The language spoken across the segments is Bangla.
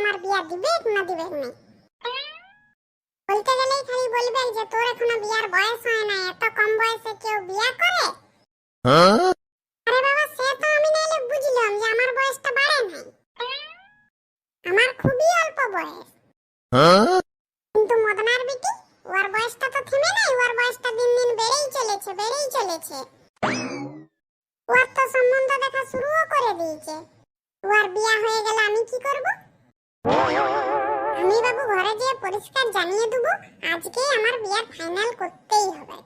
আমার বিয়া দিবে না দিবে না বলতে গেলেই খালি বলবে যে তোর এখনও বিয়ার বয়স হয় না এত কম বয়সে কেউ বিয়া করে? আরে বাবা সে তো আমি নাইলে বুঝলাম যে আমার বয়সটা বাড়ে নাই। আমার খুবই অল্প বয়স। কিন্তু মদনার বিটি ওর বয়সটা তো থেমে নাই ওর বয়সটা দিন দিন বেড়েই চলেছে বেড়েই চলেছে। ওর তো সম্বন্ধ দেখা শুরুও করে দিয়েছে। ওর বিয়া হয়ে গেলে আমি কি করব? আমি বাবু ঘরে গিয়ে পরিষ্কার জানিয়ে দেব, আজকেই আমার বিয়ার ফাইনাল করতেই হবে।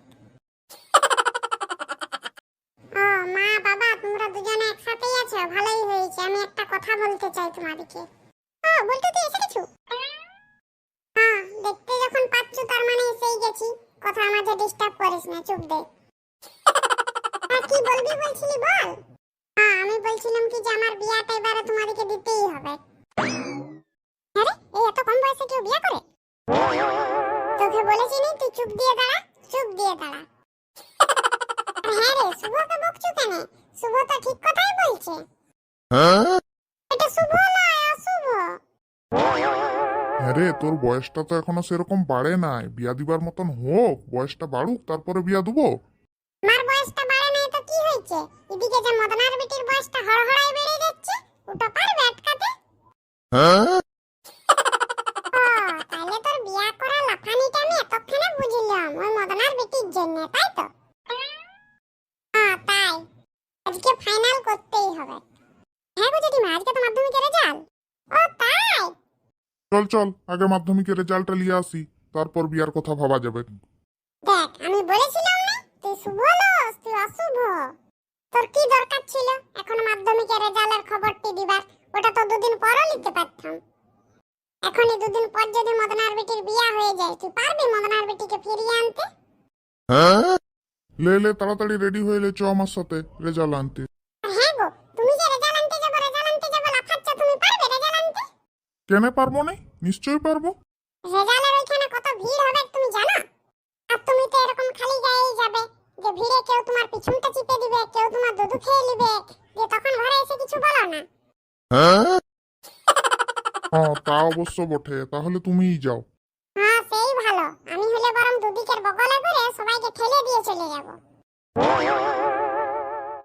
ও, মা, বাবা, তোমরা দুজনে একসাথেই আছো? ভালোই হয়েছে, আমি একটা কথা বলতে চাই তোমাদেরকে। ও, বলতে তো এসে কিছু হ্যাঁ দেখতে যখন পাচ্ছ তার মানে এসেই গেছি। কথার মাঝে ডিস্টার্ব করিস না, চুপ দে। কি বলবি বলছিলি বল? হ্যাঁ আমি বলছিলাম কি যে আমার বিয়াটা বলেছি নি তুই চুপ দিয়ে দাঁড়া চুপ দিয়ে দাঁড়া। হ্যাঁ রে শুভকে বকছো কেন শুভ তো ঠিক কথাই বলছে। এটা শুভ নয় অশুভ। আরে তোর বয়সটা তো এখনও সেরকম বাড়ে নাই। বিয়া দিবার মতন হোক বয়সটা বাড়ুক তারপরে বিয়া দেবো। আমার বয়সটা বাড়ে নাই তো কি হয়েছে? এদিকে যে মদনার বেটির বয়সটা হড়হড়াই বেড়ে যাচ্ছে ওটা পারবে আটকাতে? ও, জন্য তাই তো? হ্যাঁ তাই। আজকে ফাইনাল করতেই হবে। হ্যাঁ গো জেঠিমা আজকে তো মাধ্যমিকের রেজাল্ট ও তাই? চল চল আগে মাধ্যমিকের রেজাল্টটা নিয়ে আসি তারপর বিয়ার কথা ভাবা যাবে। দেখ আমি বলেছিলাম না তুই শুভ লোস তুই অশুভ। তোর কি দরকার ছিল? এখন মাধ্যমিকের রেজাল্টের খবরটি দিবার। ওটা তো দুদিন পরও নিতে পারতাম। এখনই দুদিন পর যদি মদনার বেটির বিয়া হয়ে যায় তুই পারবি মদনার বেটিকে ফিরিয়ে আনতে? লে লে তাড়াতাড়ি রেডি হয়ে লে চ আমার সাথে রেজাল্ট আনতে। হ্যাঁ কেন পারব না? নিশ্চয়ই পারব। রেজাল্টের ওইখানে কত ভিড় হবে তুমি জানো? আর তুমি তো এরকম খালি গায়েই যাবে যে ভিড়ে কেউ তোমার পিছনটা চিপে দিবে কেউ তোমার দুধু খেয়ে নিবে যে তখন ঘরে এসে কিছু বলো না। হ্যাঁ তা অবশ্য বটে তাহলে তুমিই যাও। মালিকের বগলে করে সবাইকে ঠেলে দিয়ে চলে যাব।